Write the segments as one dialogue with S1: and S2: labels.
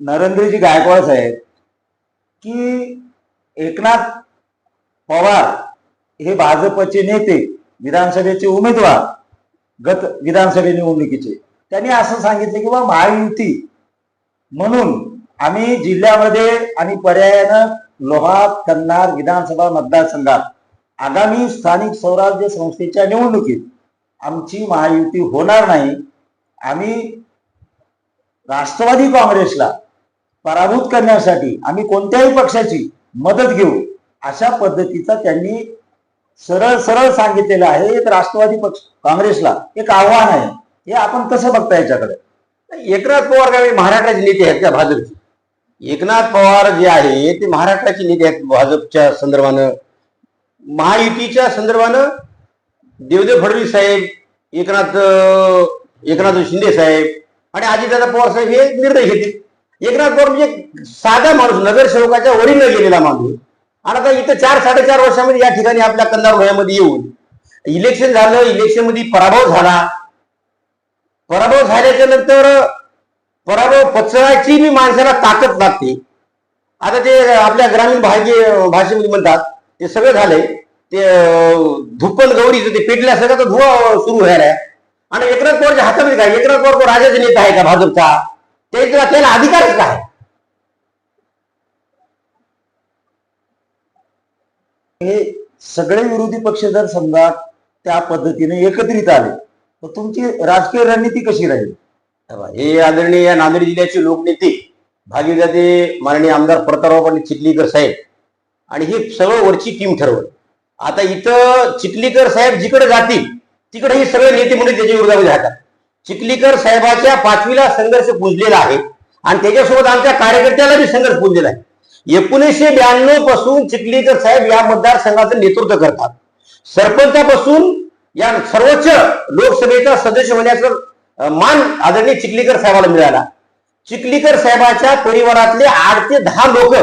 S1: नरेंद्रजी गायकवाड साहेब की एकनाथ पवार हे भाजपचे नेते विधानसभेचे उमेदवार गत विधानसभे निवडणुकीचे. त्यांनी असं सांगितलं की बा महायुती म्हणून आम्ही जिल्ह्यामध्ये आणि पर्यायानं लोहा कन्नार विधानसभा मतदारसंघात आगामी स्थानिक स्वराज्य संस्थेच्या निवडणुकीत आमची महायुती होणार नाही. आम्ही राष्ट्रवादी काँग्रेसला पराभूत करण्यासाठी आम्ही कोणत्याही पक्षाची मदत घेऊ अशा पद्धतीचा त्यांनी सरळ सरळ सांगितलेलं आहे. एक राष्ट्रवादी पक्ष काँग्रेसला एक आव्हान आहे. हे आपण कसं बघता याच्याकडे?
S2: एकनाथ पवार काय महाराष्ट्राचे नेते आहेत त्या भाजपचे? एकनाथ पवार जे आहे ते महाराष्ट्राचे नेते आहेत भाजपच्या संदर्भानं. महायुतीच्या संदर्भानं देवदेव फडणवीस साहेब एकनाथ एकनाथ शिंदे साहेब आणि अजितदादा पवार साहेब हे निर्णय घेतील. एकनाथ पवार म्हणजे साधा माणूस नगरसेवकाच्या वरील गेलेला माणूस. आणि आता इथं चार साडेचार वर्षामध्ये या ठिकाणी आपल्या कंदार वयामध्ये येऊन इलेक्शन झालं इलेक्शनमध्ये पराभव झाला. पराभव झाल्याच्यानंतर पराभव पचवायची मी माणसाला ताकद लागते. आता ते आपल्या ग्रामीण भागीय भाषेमध्ये म्हणतात ते सगळं झालंय. ते अं, गौरीचं ते पेटल्या सगळं तर धुवा सुरू व्हायला आणि एकनाथ पवारच्या हातामध्ये काय? एकनाथ पवार राजाचे राजाचा नेता आहे का भाजपचा? त्याचा त्याला अधिकारच काय?
S1: हे सगळे विरोधी पक्ष जर समजा त्या पद्धतीने एकत्रित आले तर तुमची राजकीय रणनीती कशी राहील?
S2: हे आदरणीय नांदेड जिल्ह्याचे लोकनेते भागीदाते माननीय आमदार प्रतापराव पाटील चिखलीकर साहेब आणि हे सगळं वरची टीम ठरवली. आता इथं चिखलीकर साहेब जिकडे जातील तिकडे हे सगळे नेते मंडळी त्याच्या विरोधामध्ये राहतात. चिखलीकर साहेबाच्या पाचवीला संघर्ष पुजलेला आहे. आणि त्याच्यासोबत आमच्या कार्यकर्त्याला बी संघर्ष पुजलेला आहे. एकोणीसशे ब्याण्णवपासून चिखलीकर साहेब या मतदारसंघाचं नेतृत्व करतात. सरपंचापासून या सर्वोच्च लोकसभेचा सदस्य होण्याचं मान आदरणीय चिखलीकर साहेबाला मिळाला. चिखलीकर साहेबाच्या परिवारातले आठ ते दहा लोक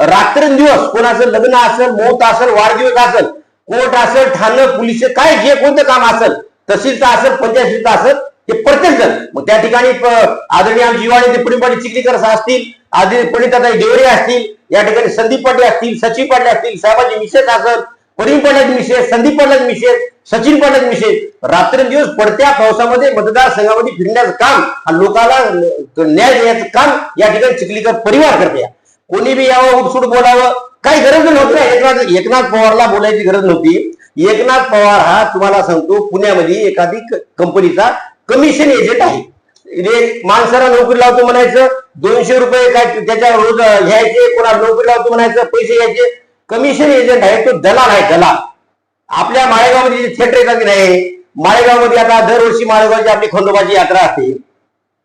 S2: रात्रंदिवस कोणाचं लग्न असेल मोत असेल वाढदिवस असेल कोर्ट असेल ठाणं पोलीस काय जे कोणतं काम असेल तहसीलचं असेल पंचायतीचं असेल हे प्रत्येक जण मग त्या ठिकाणी आदरणीय आमची युवाने ते पुढे चिखलीकर असतील आदरणीय पंडिताताई देवरे असतील या ठिकाणी संदीप पाटील असतील सचिन पाटील असतील साहेबांची मिसेस असेल प्रवीण पाटलाचे मिसेस संदीप पाटलाचे मिसेस सचिन पाटलाचे मिसेस रात्रंदिवस पडत्या पावसामध्ये मतदारसंघामध्ये फिरण्याचं काम हा लोकांना न्याय देण्याचं काम या ठिकाणी चिखलीकर परिवार करते कोणी बी यावं उठसूट बोलावं काही गरज नव्हती एकनाथ एकनाथ पवारला बोलायची गरज नव्हती. एकनाथ पवार हा तुम्हाला सांगतो पुण्यामध्ये एखादी कंपनीचा कमिशन एजंट आहे. माणसाला नोकरी लावतो म्हणायचं दोनशे रुपये काय त्याच्या रोज घ्यायचे कोणाला नोकरी लावतो म्हणायचं पैसे घ्यायचे. कमिशन एजंट आहे तो दलाल आहे दलाल. आपल्या माळेगावमध्ये जे थिएटर येतात की नाही माळेगावमध्ये आता दरवर्षी माळेगावची आपली खंडोबाची यात्रा असते.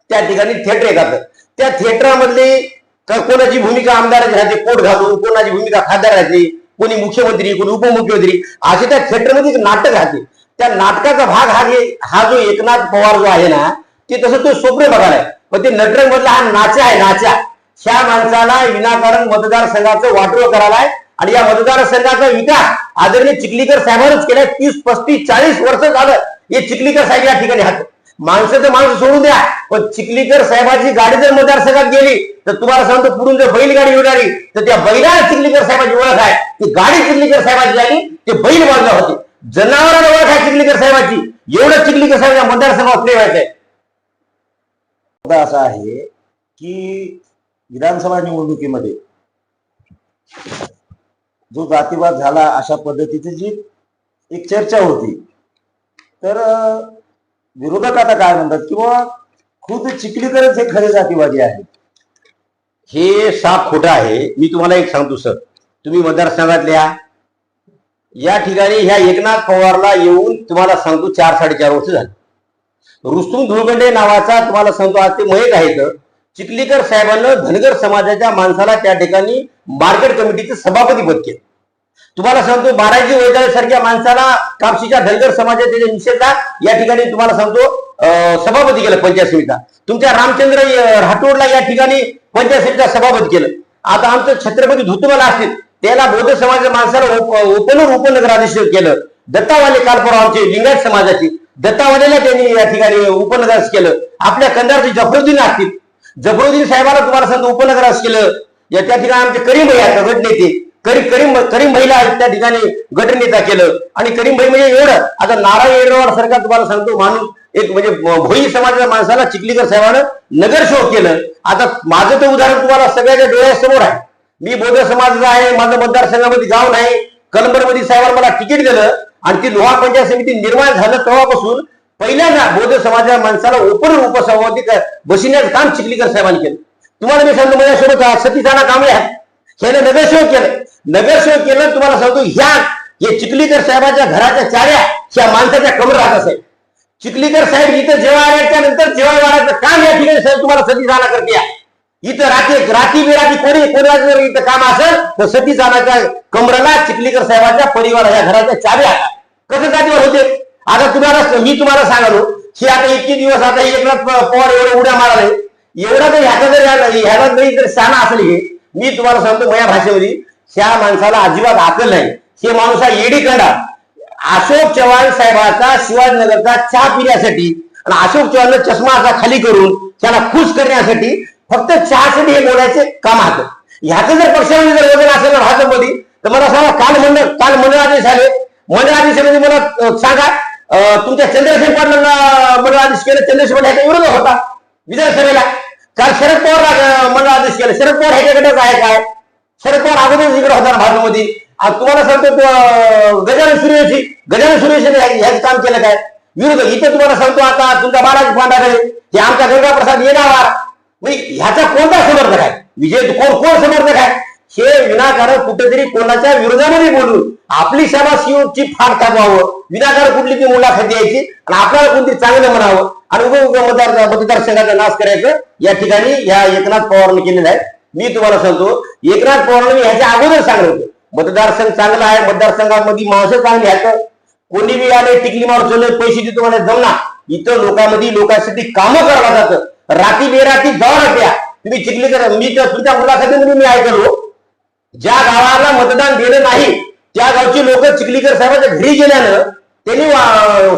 S2: त्या ठिकाणी थिएटर येतात त्या थिएटरमधली कोणाची भूमिका आमदाराची राहते पोट घालून कोणाची भूमिका खासदार राहते कोणी मुख्यमंत्री कोणी उपमुख्यमंत्री असे त्या थिएटरमध्ये एक नाटक राहते. त्या नाटकाचा भाग हा हा जो एकनाथ पवार जो आहे ना ते तसं तो स्वप्न बघायला पण ते नटरंग मधला हा नाचा आहे नाचा. ह्या माणसाला विनाकारण मतदारसंघाचं वाटोळ करायला आहे. आणि या मतदारसंघाचा विकास आदरणीय चिखलीकर साहेबांनीच केलाय. तीस पस्तीस चाळीस वर्ष झालं हे चिखलीकर साहेब या ठिकाणी हात माणसं तर माणसं सोडून द्या पण चिखलीकर साहेबाची गाडी जर मतदारसंघात गेली तर तुम्हाला सांगतो पुढून जर बैलगाडी येणारी तर त्या बैलाला चिखलीकर साहेबाची ओळख आहे. ती गाडी चिखलीकर साहेबाची आली ते बैल बाजूला होते. जनावरांना ओळख आहे चिखलीकर साहेबाची. एवढं चिखलीकर साहेब या मतदारसंघात प्रेम आहे
S1: मुद्दा असा आहे की विधानसभा निवडणुकीमध्ये जो जातीवाद झाला अशा पद्धतीची जी एक चर्चा होती तर विरोधक आता काय म्हणतात किंवा खुद चिखलीकरच हे खरे जातीवादी आहे
S2: हे साप खोटं आहे. मी तुम्हाला एक सांगतो सर. तुम्ही मतदारसंघातल्या या ठिकाणी ह्या एकनाथ पवारला येऊन तुम्हाला सांगतो चार साडेचार वर्ष झाली. रुस्तुम धुळगंडे नावाचा तुम्हाला सांगतो आज ते मयत आहेत चिखलीकर साहेबांना धनगर समाजाच्या माणसाला त्या ठिकाणी मार्केट कमिटीचं सभापती पद केलं. तुम्हाला सांगतो बाराजी वैद्य सारख्या माणसाला कापशीच्या धनगर समाजाच्या निषेधा या ठिकाणी तुम्हाला सांगतो सभापती केलं पंचायत समितीचा तुमच्या रामचंद्र राठोडला या ठिकाणी पंचायत समितीचा सभापती केलं. आता आमचं छत्रपती धुतुमाला असतील त्याला बौद्ध समाजाच्या माणसाला ओपनवर उपनगराधीश केलं. दत्तावाले काल आमचे लिंगायत समाजाची. दत्तावालेला त्यांनी या ठिकाणी उपनगरास केलं. आपल्या कंदारचे जफरुद्दीन असतील. जफरुद्दीन साहेबाला तुम्हाला सांगतो उपनगरास केलं. या त्या ठिकाणी आमचे करीम भाई आता गटनेते करीम करीम करीम भाईला त्या ठिकाणी गटनेता केलं. आणि करीम भाई म्हणजे एवढं. आता नारायण येडवाड सरकार तुम्हाला सांगतो माणूस एक म्हणजे भोई समाजाच्या माणसाला चिखलीकर साहेबानं नगरसेवक केलं. आता माझं तर उदाहरण तुम्हाला सगळ्याच्या डोळ्यासमोर आहे. मी बौद्ध समाजाचा आहे माझं मतदारसंघामध्ये गाव नाही. कलंबरमध्ये साहेबांना मला तिकीट दिलं आणि ती लोहा पंचायत समिती निर्माण झालं तेव्हापासून. पहिल्यांदा बौद्ध समाजाच्या माणसाला ओपन उपसभापती बसिण्याचं काम चिखलीकर साहेबांनी केलं. तुम्हाला मी सांगतो माझ्यासोबत सतीसाना कांबळे आहेत. ह्याने नगरसेवक केलं. नगरसेवक केलं तुम्हाला सांगतो ह्या हे चिखलीकर साहेबांच्या घराच्या चाऱ्या ह्या माणसाच्या कमर राहत असेल. चिखलीकर साहेब इथं जेव्हा आल्याच्यानंतर जेव्हा वाढायचं काम या ठिकाणी साहेब तुम्हाला सतीसाना करते इथं रात्री राती बिराती कोणी कोणाचं जर इथं काम असेल तर सती जाण्याच्या कमराला चिखलीकर साहेबाच्या परिवार या घराच्या चाव्या कसं जातीवर होते? आता तुम्हाला मी तुम्हाला सांगालो की आता इतके दिवस आता एकनाथ पवार एवढे उड्या माराले. एवढा तर ह्याचा जर ह्याला जरी जर शाणा असेल हे मी तुम्हाला सांगतो माझ्या भाषेमध्ये ह्या माणसाला अजिबात आकल नाही. हे माणूस हा येडी कंडा अशोक चव्हाण साहेबाचा शिवाजीनगरचा चहा पिण्यासाठी आणि अशोक चव्हाण चष्मा असा खाली करून त्याला खुश करण्यासाठी फक्त चहासाठी हे बोलायचे काम हात ह्याचं जर पक्षामध्ये जर वजन असेल ना भाजपमध्ये तर मला सांगा काल मंडळ काल मंडळाधीश आले मंडळाधीशामध्ये मला सांगा तुमच्या चंद्रशेखर पाटलांना मंडळाधीश केले चंद्रशेखर पाटील ह्याच्या विरोध होता विधानसभेला. काल शरद पवार मंडळाधीश केला. शरद पवार ह्याच्याकडे आहे काय? शरद पवार अगोदर इकडे होता ना भाजपमध्ये. तुम्हाला सांगतो गजानन सूर्यवंशी गजानन सूर्यवंशी ह्याच काम केलं काय? विरोध इथे तुम्हाला सांगतो आता तुमचा बालाजी पांडाकडे हे आमचा गंगाप्रसाद येणार. म्हणजे ह्याचा कोणता समर्थक आहे? विजय कोण कोण समर्थक आहे? हे विनाकारण कुठेतरी कोणाच्या विरोधामध्ये बोलून आपली सभा फार फाट टाकवावं विनाकारण कुठली ती मुलाखत द्यायची आणि आपल्याला कोणतरी चांगलं म्हणावं आणि उगा मतदार मतदारसंघाचा नाश करायचं या ठिकाणी या एकनाथ पवारने केलेलं आहे. मी तुम्हाला सांगतो एकनाथ पवारने मी ह्याच्या अगोदर सांगलं होतं. मतदारसंघ चांगला आहे मतदारसंघामध्ये माणसं चांगली आहेत. कोणी बी आले टिकली मारून पैसे देतो मला जमना इथं लोकांमध्ये लोकांसाठी कामं करायला जातं. राती बेराती जावं लागत्या तुम्ही चिखलीकर मी तर तुमच्या मुलाखतीमध्ये मी ऐकलो. ज्या गावाला मतदान दिलं नाही त्या गावची लोक चिखलीकर साहेबांच्या घरी गेल्यानं त्यांनी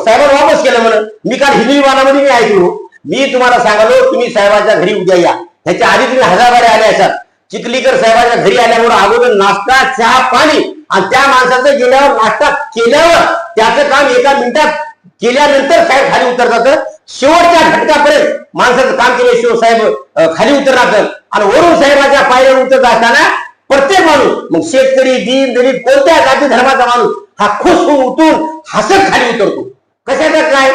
S2: साहेबांना वापस केलं म्हणून. मी काल हिंदी विमानामध्ये मी ऐकलो. मी तुम्हाला सांगालो तुम्ही साहेबाच्या घरी उद्या या. ह्याच्या आधी तुम्ही हजारवाडे आले असाल. चिखलीकर साहेबाच्या घरी आल्यामुळे अगोदर नाश्ता चहा पाणी आणि त्या माणसाचं गेल्यावर नाश्ता केल्यावर त्याचं काम एका मिनिटात केल्यानंतर साहेब खाली उतरतात. शेवटच्या घटकापर्यंत माणसाचं काम केल्याशिवाय साहेब खाली उतरणार आणि वरून साहेबाच्या पायऱ्यावर उतरत असताना प्रत्येक माणूस मग शेतकरी दीन दलित कोणत्या जाती धर्माचा माणूस हा खुश होऊन उतरून हसत खाली उतरतो. कशाचा काय?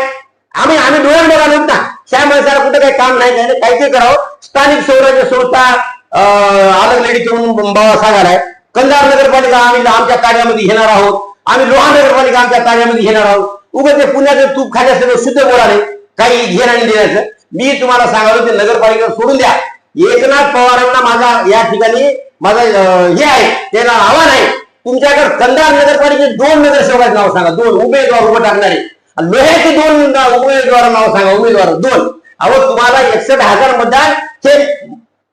S2: आम्ही आम्ही डोळ्या बघायला ना त्या माणसाला कुठं काही काम नाही काय काहीतरी करावं. स्थानिक स्वराज्य संस्था अं, अलग लेडी म्हणून बाबा सांगायला कंधार नगरपालिका आम्ही आमच्या कार्यामध्ये घेणार आहोत. आम्ही लोहा नगरपालिका आमच्या कार्यामध्ये घेणार आहोत. उगाच ते पुण्याचं तूप खाल्या सगळं शुद्ध बोलाले काही घेणं आणि देण्याचं. मी तुम्हाला सांगालो ते नगरपालिका सोडून द्या. एकनाथ पवारांना माझा या ठिकाणी माझा हे आहे त्याला आव्हान आहे. तुमच्याकडे कंधार नगरपालिकेचे दोन नगरसेवकाचे नाव सांगा. दोन उमेदवार उभं टाकणारे. लोह्याचे दोन उमेदवार नाव सांगा उमेदवार दोन. अहो तुम्हाला एकसठ हजार मतदार हे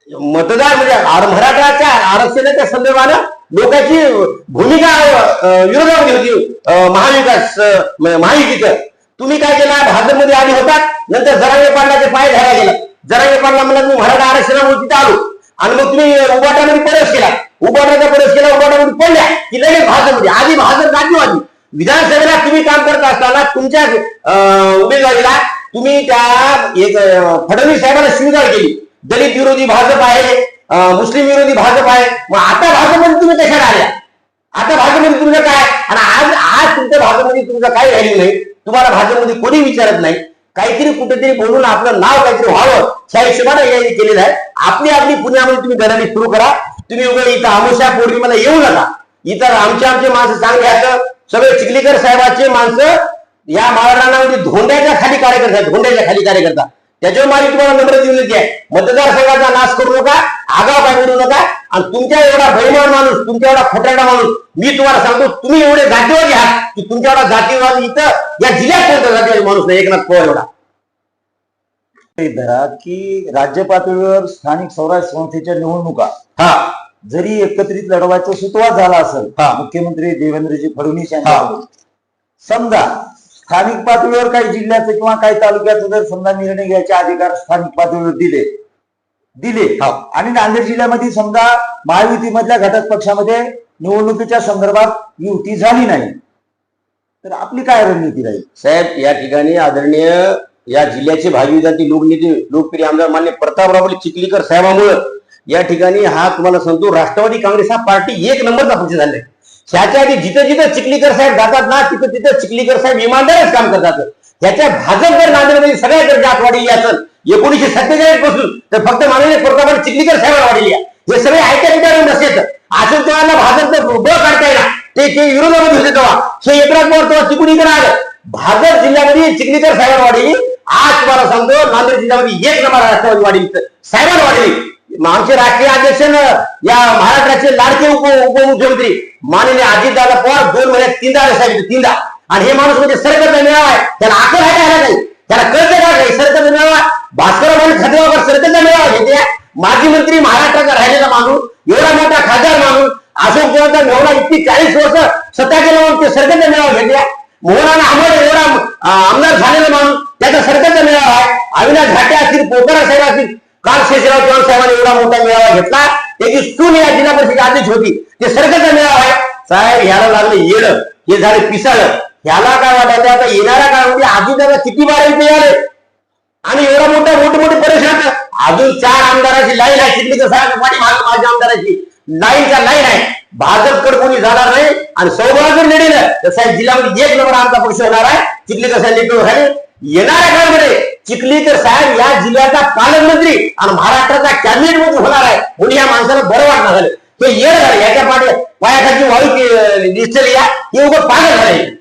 S2: मतदार म्हणजे मराठाच्या आरक्षणाच्या संदर्भानं लोकांची भूमिका विरोधामध्ये होती महाविकास म्हणजे महायुतीचं. तुम्ही काय केलं? भाजपमध्ये आधी होतात. नंतर जरांगे पाटलाचे पाय धरायला गेला. जरांगे पाटला म्हणला मी मराठा आरक्षणामुळे तिथे आलो. आणि मग तुम्ही उबाटामध्ये प्रवेश केला. उबाटाचा प्रवेश केला उबाटामध्ये पडल्या. की लगेच भाजपमध्ये. आधी भाजप राज्यवादी विधानसभेला तुम्ही काम करत असताना तुमच्या अं, उमेदवारीला तुम्ही त्या एक फडणवीस साहेबांना स्वीकार केली. दलित विरोधी भाजप आहे मुस्लिम विरोधी भाजप आहे. मग आता भाजपमध्ये तुम्ही कशाला आल्या? आता भाजपमध्ये तुमचं काय? आणि आज आज तुमच्या भाजपमध्ये तुमचं काही व्हॅल्यू नाही. तुम्हाला भाजपमध्ये कोणी विचारत नाही. काहीतरी कुठेतरी बोलून आपलं नाव काहीतरी व्हावं ह्या हिशोबाने यांनी केलेलं आहे. आपली आपली पुण्यामध्ये तुम्ही दलाली सुरू करा. तुम्ही उघड इथं आमोशा पौर्णिमेला येऊ नका. इतर आमचे आमचे माणसं चांगले सगळे चिखलीकर साहेबाचे माणसं या महाराणामध्ये धोंड्याच्या खाली कार्यकर्ता आहेत धोंड्याच्या खाली कार्यकर्ता. त्याच्यावर माझी तुम्हाला नम्र विनंती आहे. मतदारसंघाचा नाश करू नका आगाव काय करू नका आणि तुमच्या एवढा बैमान माणूस तुमच्या एवढा खटाडा माणूस मी तुम्हाला सांगतो तुम्ही एवढे जातीवादी आहात की तुमच्या एवढा जातीवादी इथं या जिल्ह्यात कोणता जातीवादी माणूस नाही एकनाथ पवार एवढा.
S1: धरा की राज्य पातळीवर स्थानिक स्वराज्य संस्थेच्या निवडणुका.
S2: हा.
S1: जरी एकत्रित लढवायचा सुतवाद झाला असेल. मुख्यमंत्री देवेंद्रजी फडणवीस यांच्याकडून समजा स्थानिक पातळीवर काही जिल्ह्याचं किंवा काही तालुक्याचं जर समजा निर्णय घ्यायचे अधिकार स्थानिक पातळीवर दिले. दिले.
S2: हो.
S1: आणि नांदेड जिल्ह्यामध्ये समजा महायुतीमधल्या घटक पक्षामध्ये निवडणुकीच्या संदर्भात युती झाली नाही. तर आपली काय रणनीती राहील?
S2: साहेब या ठिकाणी आदरणीय या जिल्ह्याचे भावी विद्यार्थी लोकनेते लोकप्रिय आमदार मान्य प्रतापराव चिखलीकर साहेबांमुळं या ठिकाणी हा तुम्हाला सांगतो राष्ट्रवादी काँग्रेस हा पार्टी एक नंबरचा पक्ष झालाय. ह्याच्या आधी जिथं जिथं चिखलीकर साहेब जातात ना तिथं तिथं चिखलीकर साहेब इमानदारच काम करतात. ह्याच्या भाजप जर नांदेडमध्ये सगळ्या जर जात असेल एकोणीशे सत्तेचाळीसपासून तर फक्त माननीय प्रतापराव चिखलीकर साहेबांना वाढली आहे. हे सगळे ऐकत विचारून नसेल अशोक चव्हाणला भाजपचं ब काढता येणार. ते ते विरोधामध्ये होते तेव्हा. हे एकनाथ पवार तेव्हा चिकून इकडे आलं. भाजप जिल्ह्यामध्ये चिखलीकर साहेबांना वाढली. आज तुम्हाला सांगतो नांदेड जिल्ह्यामध्ये एक नंबर राष्ट्रवादी वाढली. साहेबांना वाढली. आमचे राष्ट्रीय अध्यक्ष या महाराष्ट्राचे लाडके उप उपमुख्यमंत्री. माननीय अजितदादा पवार दोन महिन्यात तीनदा आले साहेब तीनदा. आणि हे माणूस म्हणजे सरकारचा मेळावा आहे. त्याला आकल आहे का नाही? त्याला कळतं का नाही? सरकारचा मेळावा? भास्कर म्हणून खातेवाकर सरकारचा मेळावा घेते. माजी मंत्री महाराष्ट्राचा राहिलेला माणूस एवढा मोठा खासदार माणूस अशोक चव्हाणचा मेळावा इतकी चाळीस वर्ष सत्ता केला म्हणून ते सरकारचा मेळावा घेतल्या मोहनानं आम्हाला एवढा आमदार झालेला माणूस त्याचा सरकारचा मेळावा आहे. अविनाश घाटे असतील पोकरा साहेब काल शेषराव चव्हाण साहेबांनी एवढा मोठा मेळावा घेतला. त्याची सून या जिल्हा परिषद होती. ते सरकारचा मेळावा आहे साहेब ह्याला लागलं येणं. हे झालं पिसाळं. ह्याला काय वाटायचं? आता येणाऱ्या काळामध्ये अजून त्याला किती बारा इथे आले आणि एवढा मोठा मोठे मोठे परेशान अजून चार आमदाराची लाईन आहे. चिखलीकर साहेब पाठी माझ्या आमदाराची. लाईनच्या लाईन आहे. भाजपकडे कोणी जाणार नाही. आणि सौभाग्य जर निवडलं तर साहेब जिल्ह्यामध्ये एक नंबर आमचा पक्ष होणार आहे. तिथले कसं लिटो झाले येणाऱ्या काळामध्ये चिखलीकर साहेब या जिल्ह्याचा पालकमंत्री आणि महाराष्ट्राचा कॅबिनेट मंत्री होणार आहे. म्हणून या माणसाला बरं वाटणार झालं ते येणं झालं. याच्या पाठी पायाखाली वाळू दिसली या. हे उघड पागल झाले.